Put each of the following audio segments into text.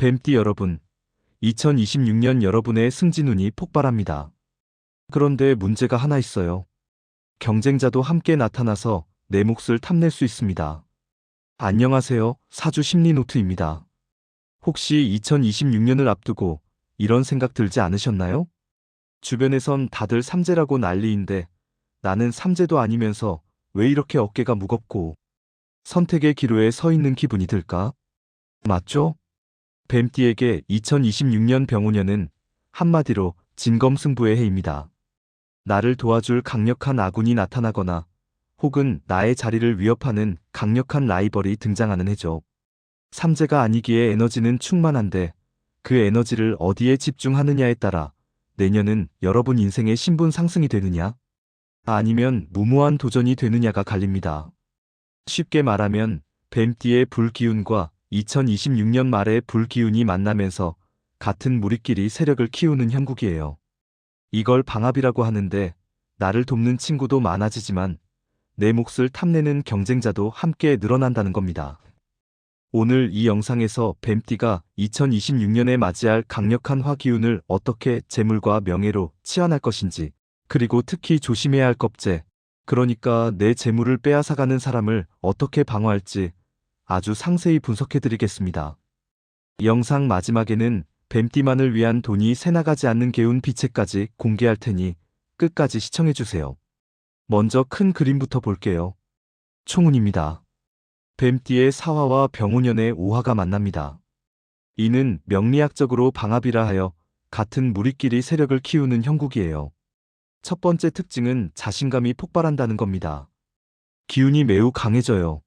뱀띠 여러분, 2026년 여러분의 승진운이 폭발합니다. 그런데 문제가 하나 있어요. 경쟁자도 함께 나타나서 내 몫을 탐낼 수 있습니다. 안녕하세요. 사주 심리 노트입니다. 혹시 2026년을 앞두고 이런 생각 들지 않으셨나요? 주변에선 다들 삼재라고 난리인데 나는 삼재도 아니면서 왜 이렇게 어깨가 무겁고 선택의 기로에 서 있는 기분이 들까? 맞죠? 뱀띠에게 2026년 병오년은 한마디로 진검승부의 해입니다. 나를 도와줄 강력한 아군이 나타나거나 혹은 나의 자리를 위협하는 강력한 라이벌이 등장하는 해죠. 삼재가 아니기에 에너지는 충만한데 그 에너지를 어디에 집중하느냐에 따라 내년은 여러분 인생의 신분 상승이 되느냐 아니면 무모한 도전이 되느냐가 갈립니다. 쉽게 말하면 뱀띠의 불기운과 2026년 말의 불기운이 만나면서 같은 무리끼리 세력을 키우는 형국이에요. 이걸 방합이라고 하는데 나를 돕는 친구도 많아지지만 내 몫을 탐내는 경쟁자도 함께 늘어난다는 겁니다. 오늘 이 영상에서 뱀띠가 2026년에 맞이할 강력한 화기운을 어떻게 재물과 명예로 치환할 것인지, 그리고 특히 조심해야 할 겁제, 그러니까 내 재물을 빼앗아가는 사람을 어떻게 방어할지 아주 상세히 분석해 드리겠습니다. 영상 마지막에는 뱀띠만을 위한 돈이 새나가지 않는 개운 비체까지 공개할 테니 끝까지 시청해 주세요. 먼저 큰 그림부터 볼게요. 총운입니다. 뱀띠의 사화와 병운년의 오화가 만납니다. 이는 명리학적으로 방합이라 하여 같은 무리끼리 세력을 키우는 형국이에요. 첫 번째 특징은 자신감이 폭발한다는 겁니다. 기운이 매우 강해져요.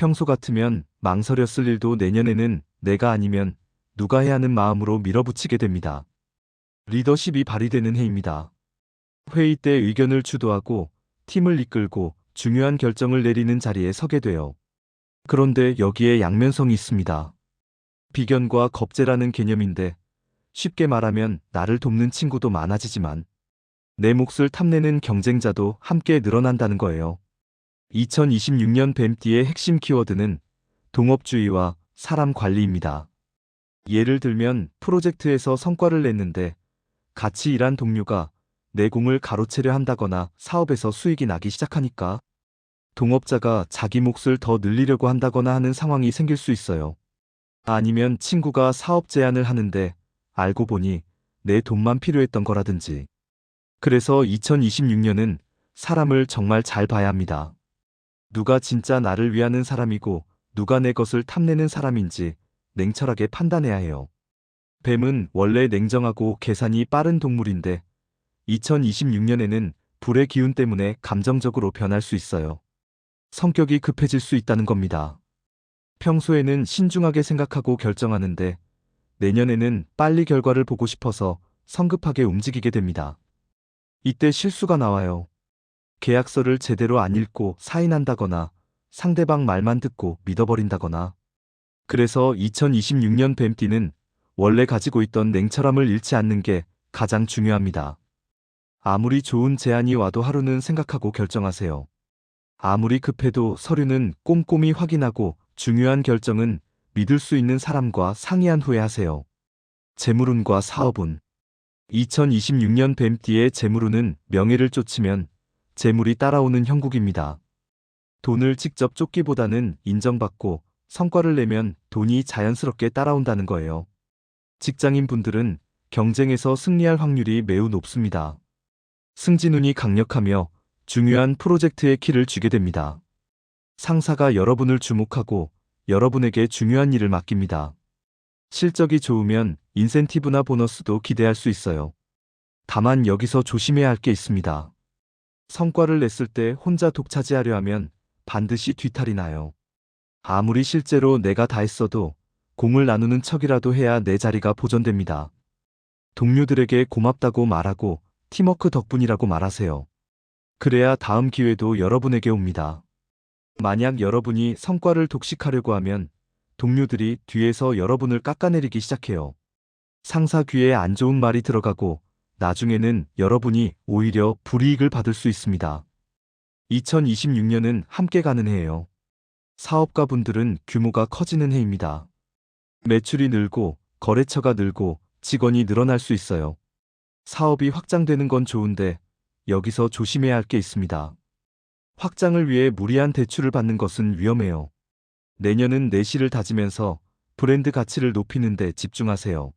평소 같으면 망설였을 일도 내년에는 내가 아니면 누가 해야 하는 마음으로 밀어붙이게 됩니다. 리더십이 발휘되는 해입니다. 회의 때 의견을 주도하고 팀을 이끌고 중요한 결정을 내리는 자리에 서게 돼요. 그런데 여기에 양면성이 있습니다. 비견과 겁재라는 개념인데 쉽게 말하면 나를 돕는 친구도 많아지지만 내 몫을 탐내는 경쟁자도 함께 늘어난다는 거예요. 2026년 뱀띠의 핵심 키워드는 동업주의와 사람 관리입니다. 예를 들면 프로젝트에서 성과를 냈는데 같이 일한 동료가 내 공을 가로채려 한다거나 사업에서 수익이 나기 시작하니까 동업자가 자기 몫을 더 늘리려고 한다거나 하는 상황이 생길 수 있어요. 아니면 친구가 사업 제안을 하는데 알고 보니 내 돈만 필요했던 거라든지. 그래서 2026년은 사람을 정말 잘 봐야 합니다. 누가 진짜 나를 위하는 사람이고 누가 내 것을 탐내는 사람인지 냉철하게 판단해야 해요. 뱀은 원래 냉정하고 계산이 빠른 동물인데 2026년에는 불의 기운 때문에 감정적으로 변할 수 있어요. 성격이 급해질 수 있다는 겁니다. 평소에는 신중하게 생각하고 결정하는데 내년에는 빨리 결과를 보고 싶어서 성급하게 움직이게 됩니다. 이때 실수가 나와요. 계약서를 제대로 안 읽고 사인한다거나 상대방 말만 듣고 믿어버린다거나 그래서 2026년 뱀띠는 원래 가지고 있던 냉철함을 잃지 않는 게 가장 중요합니다. 아무리 좋은 제안이 와도 하루는 생각하고 결정하세요. 아무리 급해도 서류는 꼼꼼히 확인하고 중요한 결정은 믿을 수 있는 사람과 상의한 후에 하세요. 재물운과 사업운 2026년 뱀띠의 재물운은 명예를 쫓으면 재물이 따라오는 형국입니다. 돈을 직접 쫓기보다는 인정받고 성과를 내면 돈이 자연스럽게 따라온다는 거예요. 직장인 분들은 경쟁에서 승리할 확률이 매우 높습니다. 승진운이 강력하며 중요한 프로젝트의 키를 쥐게 됩니다. 상사가 여러분을 주목하고 여러분에게 중요한 일을 맡깁니다. 실적이 좋으면 인센티브나 보너스도 기대할 수 있어요. 다만 여기서 조심해야 할 게 있습니다. 성과를 냈을 때 혼자 독차지하려 하면 반드시 뒤탈이 나요. 아무리 실제로 내가 다 했어도 공을 나누는 척이라도 해야 내 자리가 보존됩니다. 동료들에게 고맙다고 말하고 팀워크 덕분이라고 말하세요. 그래야 다음 기회도 여러분에게 옵니다. 만약 여러분이 성과를 독식하려고 하면 동료들이 뒤에서 여러분을 깎아내리기 시작해요. 상사 귀에 안 좋은 말이 들어가고 나중에는 여러분이 오히려 불이익을 받을 수 있습니다. 2026년은 함께 가는 해예요. 사업가 분들은 규모가 커지는 해입니다. 매출이 늘고 거래처가 늘고 직원이 늘어날 수 있어요. 사업이 확장되는 건 좋은데 여기서 조심해야 할 게 있습니다. 확장을 위해 무리한 대출을 받는 것은 위험해요. 내년은 내실을 다지면서 브랜드 가치를 높이는 데 집중하세요.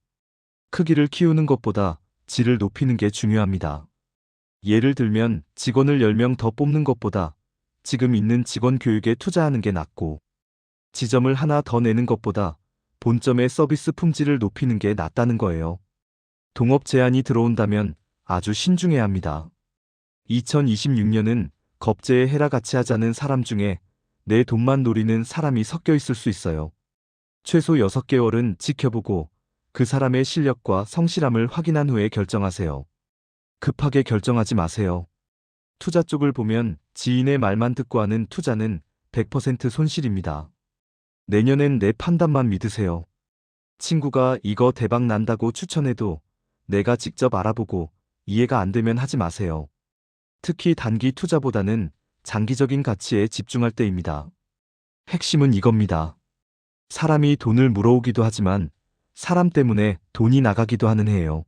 크기를 키우는 것보다 질을 높이는 게 중요합니다. 예를 들면 직원을 10명 더 뽑는 것보다 지금 있는 직원 교육에 투자하는 게 낫고 지점을 하나 더 내는 것보다 본점의 서비스 품질을 높이는 게 낫다는 거예요. 동업 제한이 들어온다면 아주 신중해야 합니다. 2026년은 겁제에 해라 같이 하자는 사람 중에 내 돈만 노리는 사람이 섞여 있을 수 있어요. 최소 6개월은 지켜보고 그 사람의 실력과 성실함을 확인한 후에 결정하세요. 급하게 결정하지 마세요. 투자 쪽을 보면 지인의 말만 듣고 하는 투자는 100% 손실입니다. 내년엔 내 판단만 믿으세요. 친구가 이거 대박 난다고 추천해도 내가 직접 알아보고 이해가 안 되면 하지 마세요. 특히 단기 투자보다는 장기적인 가치에 집중할 때입니다. 핵심은 이겁니다. 사람이 돈을 물어오기도 하지만 사람 때문에 돈이 나가기도 하는 해예요.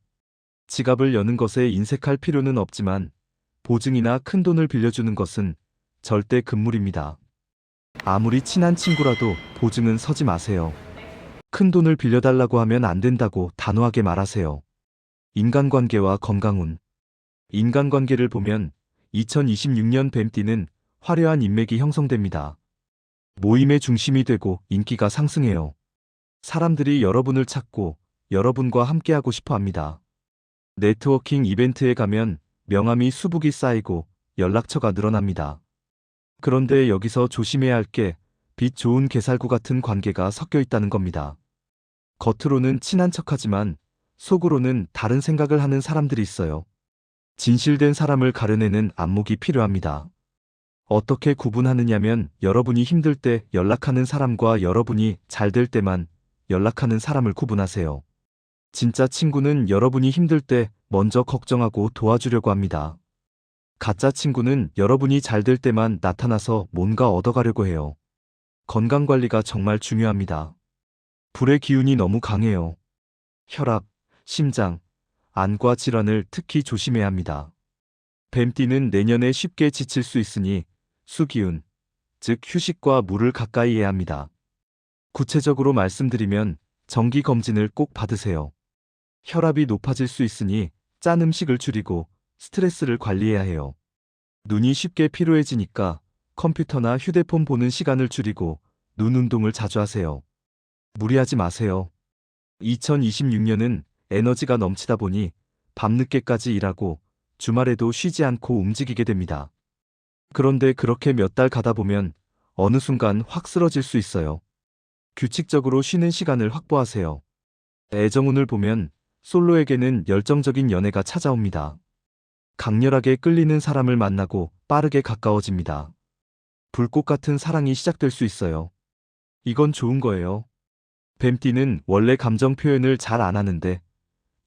지갑을 여는 것에 인색할 필요는 없지만 보증이나 큰 돈을 빌려주는 것은 절대 금물입니다. 아무리 친한 친구라도 보증은 서지 마세요. 큰 돈을 빌려달라고 하면 안 된다고 단호하게 말하세요. 인간관계와 건강운. 인간관계를 보면 2026년 뱀띠는 화려한 인맥이 형성됩니다. 모임의 중심이 되고 인기가 상승해요. 사람들이 여러분을 찾고 여러분과 함께하고 싶어 합니다. 네트워킹 이벤트에 가면 명함이 수북이 쌓이고 연락처가 늘어납니다. 그런데 여기서 조심해야 할 게 빛 좋은 개살구 같은 관계가 섞여 있다는 겁니다. 겉으로는 친한 척하지만 속으로는 다른 생각을 하는 사람들이 있어요. 진실된 사람을 가려내는 안목이 필요합니다. 어떻게 구분하느냐면 여러분이 힘들 때 연락하는 사람과 여러분이 잘 될 때만 연락하는 사람을 구분하세요. 진짜 친구는 여러분이 힘들 때 먼저 걱정하고 도와주려고 합니다. 가짜 친구는 여러분이 잘 될 때만 나타나서 뭔가 얻어가려고 해요. 건강관리가 정말 중요합니다. 불의 기운이 너무 강해요. 혈압, 심장, 안과 질환을 특히 조심해야 합니다. 뱀띠는 내년에 쉽게 지칠 수 있으니 수기운, 즉 휴식과 물을 가까이 해야 합니다. 구체적으로 말씀드리면 정기 검진을 꼭 받으세요. 혈압이 높아질 수 있으니 짠 음식을 줄이고 스트레스를 관리해야 해요. 눈이 쉽게 피로해지니까 컴퓨터나 휴대폰 보는 시간을 줄이고 눈 운동을 자주 하세요. 무리하지 마세요. 2026년은 에너지가 넘치다 보니 밤늦게까지 일하고 주말에도 쉬지 않고 움직이게 됩니다. 그런데 그렇게 몇 달 가다 보면 어느 순간 확 쓰러질 수 있어요. 규칙적으로 쉬는 시간을 확보하세요. 애정운을 보면 솔로에게는 열정적인 연애가 찾아옵니다. 강렬하게 끌리는 사람을 만나고 빠르게 가까워집니다. 불꽃 같은 사랑이 시작될 수 있어요. 이건 좋은 거예요. 뱀띠는 원래 감정 표현을 잘 안 하는데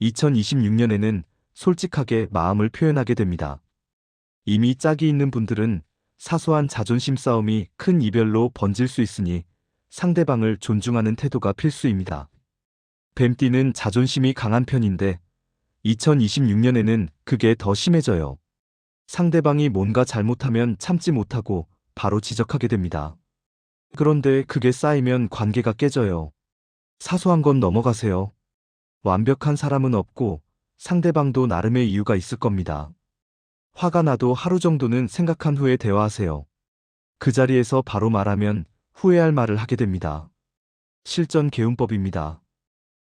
2026년에는 솔직하게 마음을 표현하게 됩니다. 이미 짝이 있는 분들은 사소한 자존심 싸움이 큰 이별로 번질 수 있으니 상대방을 존중하는 태도가 필수입니다. 뱀띠는 자존심이 강한 편인데 2026년에는 그게 더 심해져요. 상대방이 뭔가 잘못하면 참지 못하고 바로 지적하게 됩니다. 그런데 그게 쌓이면 관계가 깨져요. 사소한 건 넘어가세요. 완벽한 사람은 없고 상대방도 나름의 이유가 있을 겁니다. 화가 나도 하루 정도는 생각한 후에 대화하세요. 그 자리에서 바로 말하면 후회할 말을 하게 됩니다. 실전 개운법입니다.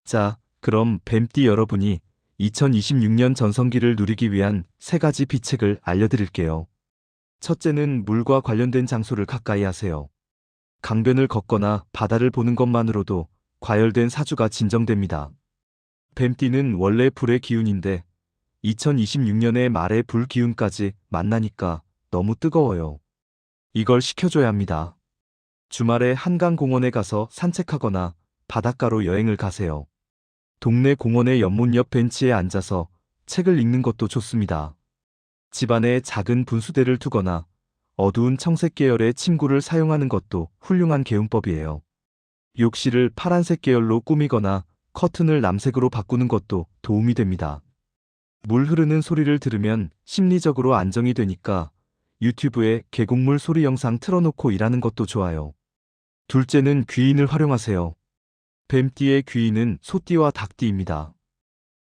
자, 그럼 뱀띠 여러분이 2026년 전성기를 누리기 위한 세 가지 비책을 알려드릴게요. 첫째는 물과 관련된 장소를 가까이 하세요. 강변을 걷거나 바다를 보는 것만으로도 과열된 사주가 진정됩니다. 뱀띠는 원래 불의 기운인데 2026년의 말의 불 기운까지 만나니까 너무 뜨거워요. 이걸 식혀줘야 합니다. 주말에 한강 공원에 가서 산책하거나 바닷가로 여행을 가세요. 동네 공원의 연못 옆 벤치에 앉아서 책을 읽는 것도 좋습니다. 집안에 작은 분수대를 두거나 어두운 청색 계열의 침구를 사용하는 것도 훌륭한 개운법이에요. 욕실을 파란색 계열로 꾸미거나 커튼을 남색으로 바꾸는 것도 도움이 됩니다. 물 흐르는 소리를 들으면 심리적으로 안정이 되니까 유튜브에 계곡물 소리 영상 틀어놓고 일하는 것도 좋아요. 둘째는 귀인을 활용하세요. 뱀띠의 귀인은 소띠와 닭띠입니다.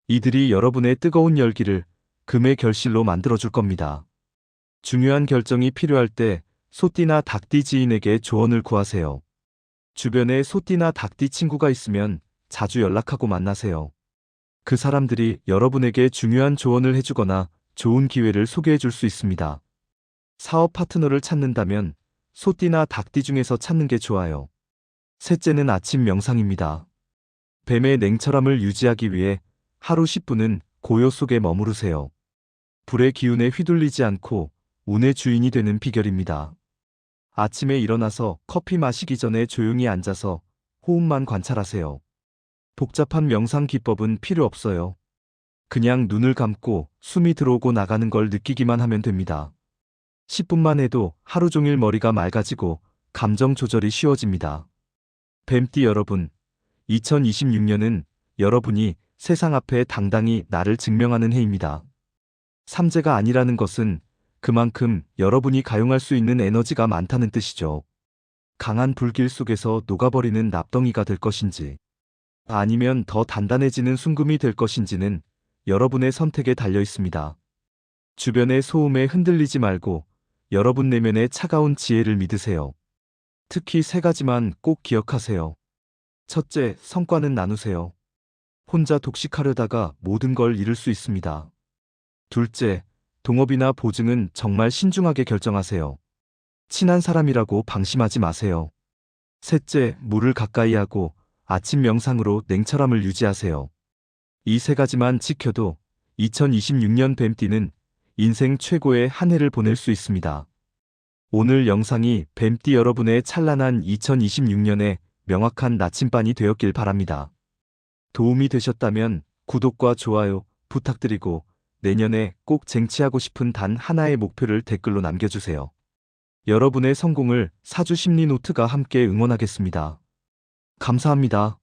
이들이 여러분의 뜨거운 열기를 금의 결실로 만들어줄 겁니다. 중요한 결정이 필요할 때 소띠나 닭띠 지인에게 조언을 구하세요. 주변에 소띠나 닭띠 친구가 있으면 자주 연락하고 만나세요. 그 사람들이 여러분에게 중요한 조언을 해주거나 좋은 기회를 소개해 줄 수 있습니다. 사업 파트너를 찾는다면 소띠나 닭띠 중에서 찾는 게 좋아요. 셋째는 아침 명상입니다. 뱀의 냉철함을 유지하기 위해 하루 10분은 고요 속에 머무르세요. 불의 기운에 휘둘리지 않고 운의 주인이 되는 비결입니다. 아침에 일어나서 커피 마시기 전에 조용히 앉아서 호흡만 관찰하세요. 복잡한 명상 기법은 필요 없어요. 그냥 눈을 감고 숨이 들어오고 나가는 걸 느끼기만 하면 됩니다. 10분만 해도 하루 종일 머리가 맑아지고 감정 조절이 쉬워집니다. 뱀띠 여러분, 2026년은 여러분이 세상 앞에 당당히 나를 증명하는 해입니다. 삼재가 아니라는 것은 그만큼 여러분이 가용할 수 있는 에너지가 많다는 뜻이죠. 강한 불길 속에서 녹아버리는 납덩이가 될 것인지, 아니면 더 단단해지는 순금이 될 것인지는 여러분의 선택에 달려 있습니다. 주변의 소음에 흔들리지 말고 여러분 내면의 차가운 지혜를 믿으세요. 특히 세 가지만 꼭 기억하세요. 첫째, 성과는 나누세요. 혼자 독식하려다가 모든 걸 잃을 수 있습니다. 둘째, 동업이나 보증은 정말 신중하게 결정하세요. 친한 사람이라고 방심하지 마세요. 셋째, 물을 가까이 하고 아침 명상으로 냉철함을 유지하세요. 이 세 가지만 지켜도 2026년 뱀띠는 인생 최고의 한 해를 보낼 수 있습니다. 오늘 영상이 뱀띠 여러분의 찬란한 2026년에 명확한 나침반이 되었길 바랍니다. 도움이 되셨다면 구독과 좋아요 부탁드리고 내년에 꼭 쟁취하고 싶은 단 하나의 목표를 댓글로 남겨주세요. 여러분의 성공을 사주 심리 노트가 함께 응원하겠습니다. 감사합니다.